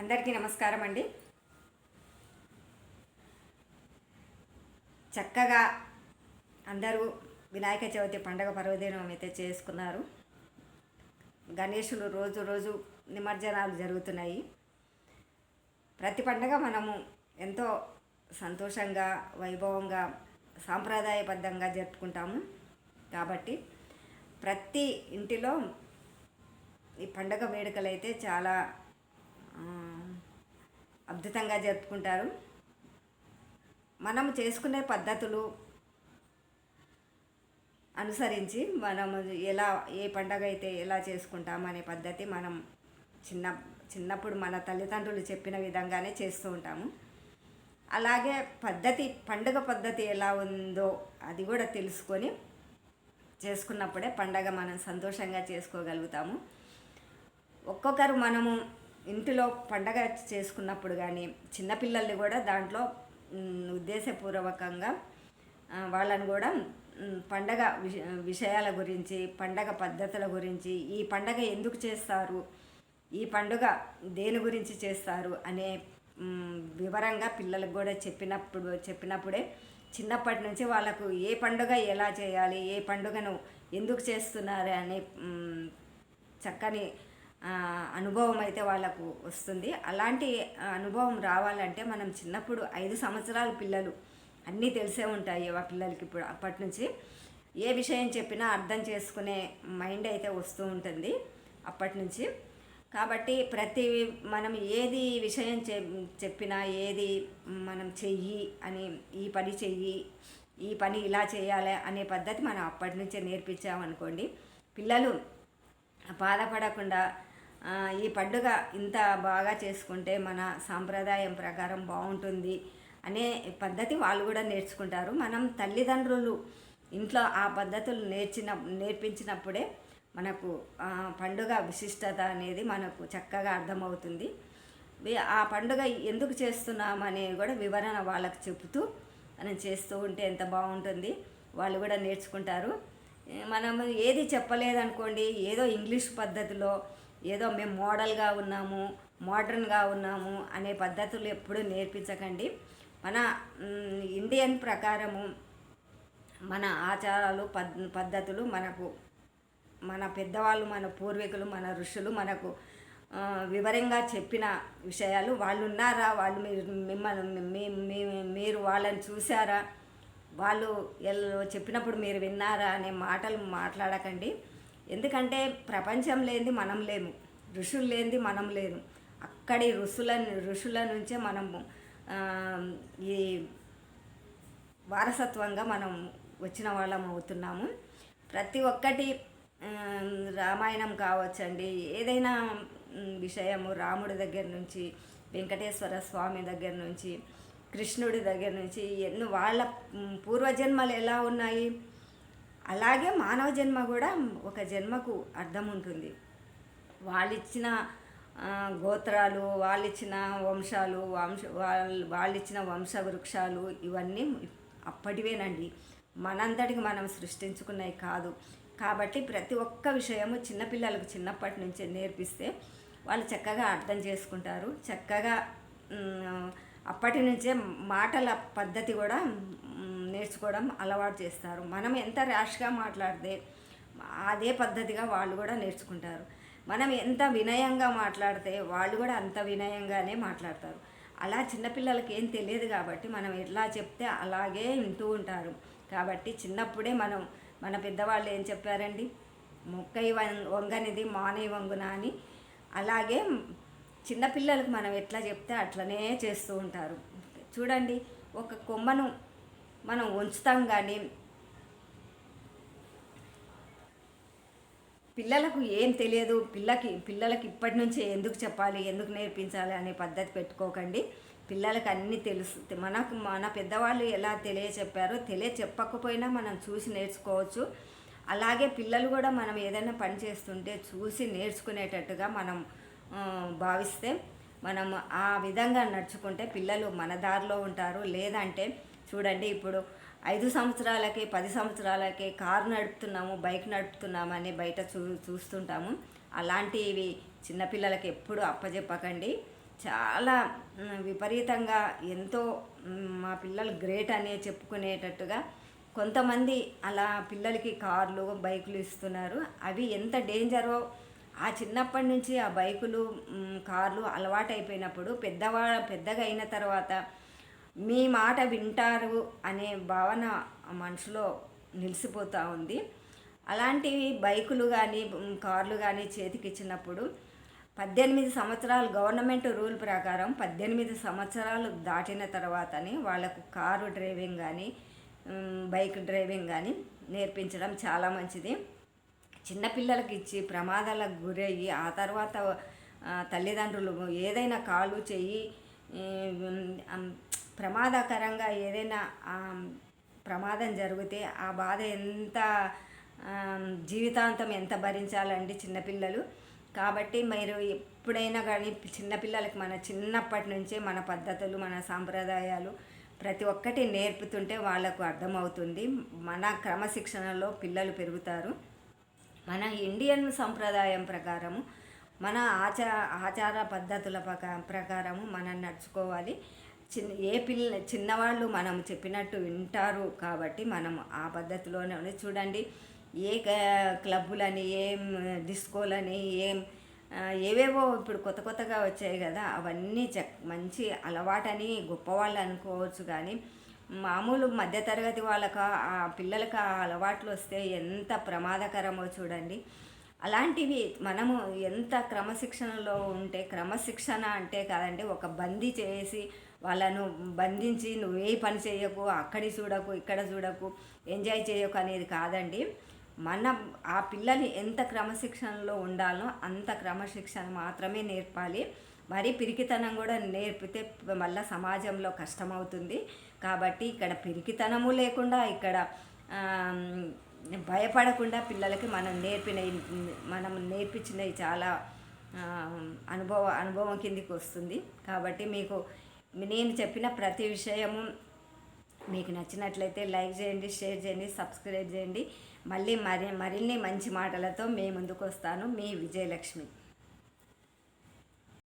అందరికీ నమస్కారం అండి. చక్కగా అందరూ వినాయక చవితి పండగ పర్వదినం అయితే చేసుకున్నారు. గణేషులు రోజు రోజు నిమజ్జనాలు జరుగుతున్నాయి. ప్రతి పండగ మనము ఎంతో సంతోషంగా వైభవంగా సాంప్రదాయబద్ధంగా జరుపుకుంటాము. కాబట్టి ప్రతి ఇంటిలో ఈ పండగ వేడుకలు అయితే చాలా అద్భుతంగా జరుపుకుంటారు. మనం చేసుకునే పద్ధతులు అనుసరించి మనం ఎలా ఏ పండగ అయితే ఎలా చేసుకుంటాం అనే పద్ధతి మనం చిన్న చిన్నప్పుడు మన తల్లిదండ్రులు చెప్పిన విధంగానే చేస్తూ ఉంటాము. అలాగే పద్ధతి పండుగ పద్ధతి ఎలా ఉందో అది కూడా తెలుసుకొని చేసుకున్నప్పుడే పండగ మనం సంతోషంగా చేసుకోగలుగుతాము. ఒక్కొక్కరు మనము ఇంటిలో పండగ చేసుకున్నప్పుడు కానీ చిన్నపిల్లల్ని కూడా దాంట్లో ఉద్దేశపూర్వకంగా వాళ్ళని కూడా పండగ విష విషయాల గురించి పండగ పద్ధతుల గురించి ఈ పండగ ఎందుకు చేస్తారు ఈ పండుగ దేని గురించి చేస్తారు అనే వివరంగా పిల్లలకు కూడా చెప్పినప్పుడు చెప్పినప్పుడే చిన్నప్పటి నుంచి వాళ్ళకు ఏ పండుగ ఎలా చేయాలి ఏ పండుగను ఎందుకు చేస్తున్నారు అనే చక్కని అనుభవం అయితే వాళ్ళకు వస్తుంది. అలాంటి అనుభవం రావాలంటే మనం చిన్నప్పుడు ఐదు సంవత్సరాల పిల్లలు అన్నీ తెలిసే ఉంటాయి ఆ పిల్లలకి ఇప్పుడు అప్పటి నుంచి. ఏ విషయం చెప్పినా అర్థం చేసుకునే మైండ్ అయితే వస్తూ ఉంటుంది అప్పటి నుంచి. కాబట్టి ప్రతి మనం ఏది విషయం చె చెప్పినా ఏది మనం చెయ్యి అని ఈ పని చెయ్యి ఈ పని ఇలా చేయాలి అనే పద్ధతి మనం అప్పటి నుంచే నేర్పించామనుకోండి పిల్లలు బాధపడకుండా ఈ పండుగ ఇంత బాగా చేసుకుంటే మన సాంప్రదాయం ప్రకారం బాగుంటుంది అనే పద్ధతి వాళ్ళు కూడా నేర్చుకుంటారు. మనం తల్లిదండ్రులు ఇంట్లో ఆ పద్ధతులు నేర్చిన నేర్పించినప్పుడే మనకు పండుగ విశిష్టత అనేది మనకు చక్కగా అర్థమవుతుంది. ఆ పండుగ ఎందుకు చేస్తున్నాం కూడా వివరణ వాళ్ళకు చెబుతూ మనం చేస్తూ ఉంటే ఎంత బాగుంటుంది వాళ్ళు కూడా నేర్చుకుంటారు. మనం ఏది చెప్పలేదనుకోండి ఏదో ఇంగ్లీష్ పద్ధతిలో ఏదో మేము మోడల్గా ఉన్నాము మోడర్న్గా ఉన్నాము అనే పద్ధతులు ఎప్పుడూ నేర్పించకండి. మన ఇండియన్ ప్రకారము మన ఆచారాలు పద్ పద్ధతులు మనకు మన పెద్దవాళ్ళు మన పూర్వీకులు మన ఋషులు మనకు వివరంగా చెప్పిన విషయాలు వాళ్ళు ఉన్నారా? వాళ్ళు మీరు మిమ్మల్ని మీ- మీ- మీరు వాళ్ళని చూసారా వాళ్ళు ఎల్- చెప్పినప్పుడు మీరు విన్నారా అనే మాటలు మాట్లాడకండి. ఎందుకంటే ప్రపంచం లేనిది మనం లేము ఋషులు లేనిది మనం లేము. అక్కడి ఋషుల ఋషుల నుంచే మనము ఈ వారసత్వంగా మనం వచ్చిన వాళ్ళం అవుతున్నాము. ప్రతి ఒక్కటి రామాయణం కావచ్చండి. ఏదైనా విషయము రాముడి దగ్గర నుంచి వెంకటేశ్వర స్వామి దగ్గర నుంచి కృష్ణుడి దగ్గర నుంచి ఎన్నో వాళ్ళ పూర్వజన్మలు ఎలా ఉన్నాయి? అలాగే మానవ జన్మ కూడా ఒక జన్మకు అర్థం ఉంటుంది. వాళ్ళిచ్చిన గోత్రాలు వాళ్ళిచ్చిన వంశాలు వంశ వాళ్ళు వాళ్ళిచ్చిన వంశ వృక్షాలు ఇవన్నీ అప్పటివేనండి. మనంతటికి మనం సృష్టించుకున్నవి కాదు. కాబట్టి ప్రతి ఒక్క విషయము చిన్నపిల్లలకు చిన్నప్పటి నుంచే నేర్పిస్తే వాళ్ళు చక్కగా అర్థం చేసుకుంటారు. చక్కగా అప్పటి నుంచే మాటల పద్ధతి కూడా నేర్చుకోవడం అలవాటు చేస్తారు. మనం ఎంత ర్యాష్గా మాట్లాడితే అదే పద్ధతిగా వాళ్ళు కూడా నేర్చుకుంటారు. మనం ఎంత వినయంగా మాట్లాడితే వాళ్ళు కూడా అంత వినయంగానే మాట్లాడతారు. అలా చిన్నపిల్లలకి ఏం తెలియదు కాబట్టి మనం ఎట్లా చెప్తే అలాగే వింటూ ఉంటారు. కాబట్టి చిన్నప్పుడే మనం మన పెద్దవాళ్ళు ఏం చెప్పారండి? మొక్కై వం- వంగనిది మానే వంగున అని. అలాగే చిన్నపిల్లలకు మనం ఎట్లా చెప్తే అట్లనే చేస్తూ ఉంటారు. చూడండి ఒక కొమ్మను మనం ఉంచుతాం కానీ పిల్లలకు ఏం తెలియదు. పిల్లకి పిల్లలకి ఇప్పటి నుంచే ఎందుకు చెప్పాలి ఎందుకు నేర్పించాలి అనే పద్ధతి పెట్టుకోకండి. పిల్లలకి అన్నీ తెలుసు. మనకు మన పెద్దవాళ్ళు ఎలా తెలియ చెప్పారో తెలియ చెప్పకపోయినా మనం చూసి నేర్చుకోవచ్చు. అలాగే పిల్లలు కూడా మనం ఏదైనా పని చేస్తుంటే చూసి నేర్చుకునేటట్టుగా మనం భావిస్తే మనం ఆ విధంగా నడుచుకుంటే పిల్లలు మన దారిలో ఉంటారు. లేదంటే చూడండి ఇప్పుడు ఐదు సంవత్సరాలకి పది సంవత్సరాలకి కారు నడుపుతున్నాము బైక్ నడుపుతున్నాము అని బయట చూ చూస్తుంటాము. అలాంటివి చిన్నపిల్లలకి ఎప్పుడు అప్పచెప్పకండి చాలా విపరీతంగా ఎంతో మా పిల్లలు గ్రేట్ అనే చెప్పుకునేటట్టుగా కొంతమంది అలా పిల్లలకి కార్లు బైకులు ఇస్తున్నారు. అవి ఎంత డేంజరో ఆ చిన్నప్పటి నుంచి ఆ బైకులు కార్లు అలవాటైపోయినప్పుడు పెద్దవా పెద్దగా అయిన తర్వాత మీ మాట వింటారు అనే భావన మనసులో నిలిచిపోతూ ఉంది. అలాంటివి బైకులు కానీ కార్లు కానీ చేతికి ఇచ్చినప్పుడు పద్దెనిమిది సంవత్సరాలు గవర్నమెంట్ రూల్ ప్రకారం పద్దెనిమిది సంవత్సరాలు దాటిన తర్వాతనే వాళ్ళకు కారు డ్రైవింగ్ కానీ బైక్ డ్రైవింగ్ కానీ నేర్పించడం చాలా మంచిది. చిన్నపిల్లలకి ఇచ్చి ప్రమాదాలకు గురయ్యి ఆ తర్వాత తల్లిదండ్రులు ఏదైనా కాలు చెయ్యి ప్రమాదకరంగా ఏదైనా ప్రమాదం జరిగితే ఆ బాధ ఎంత జీవితాంతం ఎంత భరించాలండి చిన్నపిల్లలు. కాబట్టి మీరు ఎప్పుడైనా కానీ చిన్నపిల్లలకి మన చిన్నప్పటి నుంచే మన పద్ధతులు మన సాంప్రదాయాలు ప్రతి ఒక్కటి నేర్పుతుంటే వాళ్ళకు అర్థమవుతుంది. మన క్రమశిక్షణలో పిల్లలు పెరుగుతారు. మన ఇండియన్ సంప్రదాయం ప్రకారము మన ఆచార ఆచార పద్ధతుల ప్రకారము మనం నడుచుకోవాలి చిన్న ఏ పిల్ల చిన్నవాళ్ళు మనం చెప్పినట్టు వింటారు కాబట్టి మనం ఆ పద్ధతిలోనే ఉంది. చూడండి ఏ క్లబ్బులని ఏం డిస్కోలని ఏం ఏవేవో ఇప్పుడు కొత్త కొత్తగా వచ్చాయి కదా అవన్నీ చ మంచి అలవాటని గొప్పవాళ్ళు అనుకోవచ్చు కానీ మామూలు మధ్యతరగతి వాళ్ళకు ఆ పిల్లలకు ఆ అలవాట్లు వస్తే ఎంత ప్రమాదకరమో చూడండి. అలాంటివి మనము ఎంత క్రమశిక్షణలో ఉంటే క్రమశిక్షణ అంటే కాదండి ఒక బందీ చేసి వాళ్ళను బంధించి నువ్వు ఏ పని చేయకు అక్కడి చూడకు ఇక్కడ చూడకు ఎంజాయ్ చేయకు అనేది కాదండి. మన ఆ పిల్లని ఎంత క్రమశిక్షణలో ఉండాలో అంత క్రమశిక్షణ మాత్రమే నేర్పాలి. మరి పిరికితనం కూడా నేర్పితే మళ్ళీ సమాజంలో కష్టమవుతుంది. కాబట్టి ఇక్కడ పిరికితనము లేకుండా ఇక్కడ భయపడకుండా పిల్లలకి మనం నేర్పిన మనం నేర్పించినవి చాలా అనుభవ అనుభవం కిందికి వస్తుంది. కాబట్టి మీకు నేను చెప్పిన ప్రతి విషయము మీకు నచ్చినట్లయితే లైక్ చేయండి షేర్ చేయండి సబ్స్క్రైబ్ చేయండి. మళ్ళీ మరి మరిన్ని మంచి మాటలతో మీ ముందుకు వస్తాను. మీ విజయలక్ష్మి.